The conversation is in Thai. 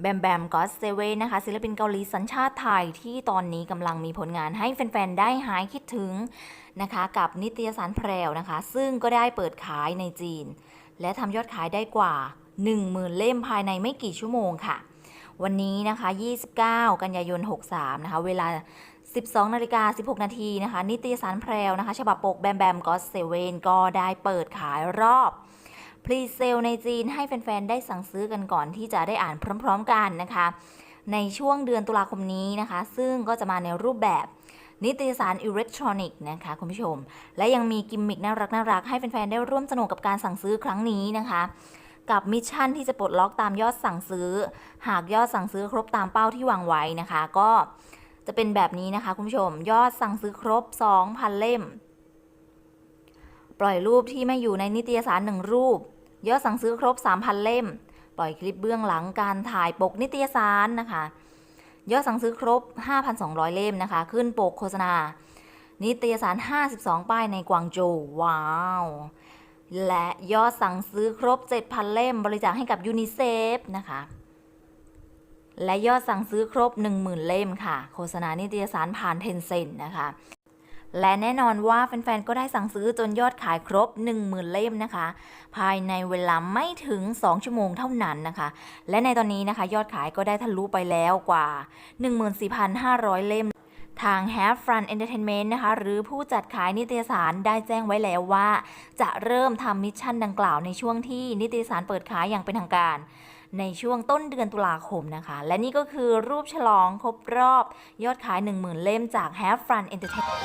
แบมแบมก็เซเว่นนะคะ ศิลปินเกาหลีสัญชาติไทยที่ตอนนี้กำลังมีผลงานให้แฟน ๆ ได้หายคิดถึงนะคะ กับนิตยสารแพรวนะคะ ซึ่งก็ได้เปิดขายในจีน และทำยอดขายได้กว่า 10,000 เล่มภายในไม่กี่ชั่วโมงค่ะ วันนี้นะคะ 29 กันยายน 63 นะคะ เวลา 12นาฬิกา16 นาทีนะคะ นิตยสารแพรวนะคะ ฉบับปกแบมแบมก็เซเว่นก็ได้เปิดขายรอบ พรีเซลในจีนให้แฟนๆ ได้สั่งซื้อกันก่อนที่จะได้อ่านพร้อม ๆ กันนะคะ ในช่วงเดือนตุลาคมนี้นะคะ ซึ่งก็จะมาในรูปแบบนิตยสารอิเล็กทรอนิกส์นะคะคุณผู้ชม และยังมีกิมมิคน่ารักน่ารักๆให้แฟนๆ ได้ร่วมสนุกกับการสั่งซื้อครั้งนี้นะคะ กับมิชชั่นที่จะปลดล็อกตามยอดสั่งซื้อ หากยอดสั่งซื้อครบตามเป้าที่วางไว้นะคะ ก็จะเป็นแบบนี้นะคะคุณผู้ชม ยอดสั่งซื้อครบ 2,000 เล่ม ปล่อยรูปที่ไม่อยู่ในนิตยสารหนึ่งรูป ยอดสั่งซื้อครบ 3,000 เล่ม ปล่อยคลิปเบื้องหลังการถ่ายปกนิตยสารนะคะ ยอดสั่งซื้อครบ 5,200 เล่มนะคะ ขึ้นปกโฆษณา นิตยสาร 52 ป้ายในกวางโจวว้าว และยอดสั่งซื้อครบ 7,000 เล่ม บริจาคให้กับยูนิเซฟนะคะและยอดสั่งซื้อครบ 10,000 เล่มค่ะ โฆษณานิตยสารผ่านเทนเซ็นนะคะ และแน่นอนว่าแฟนๆ ก็ได้สั่งซื้อจนยอดขายครบ 10,000 เล่มนะคะ ภายในเวลาไม่ถึง 2 ชั่วโมงเท่านั้นนะคะ และในตอนนี้นะคะ ยอดขายก็ได้ทะลุไปแล้วกว่า 14,500 เล่มทาง Have Fun Entertainment นะคะ หรือผู้จัดขายนิตยสารได้แจ้งไว้แล้วว่า จะเริ่มทำมิชชั่นดังกล่าวในช่วงที่นิตยสารเปิดขายอย่างเป็นทางการ ในช่วงต้นเดือนตุลาคมนะคะ และนี่ก็คือรูปฉลองครบรอบยอดขาย 10,000 เล่มจาก Have Fun Entertainment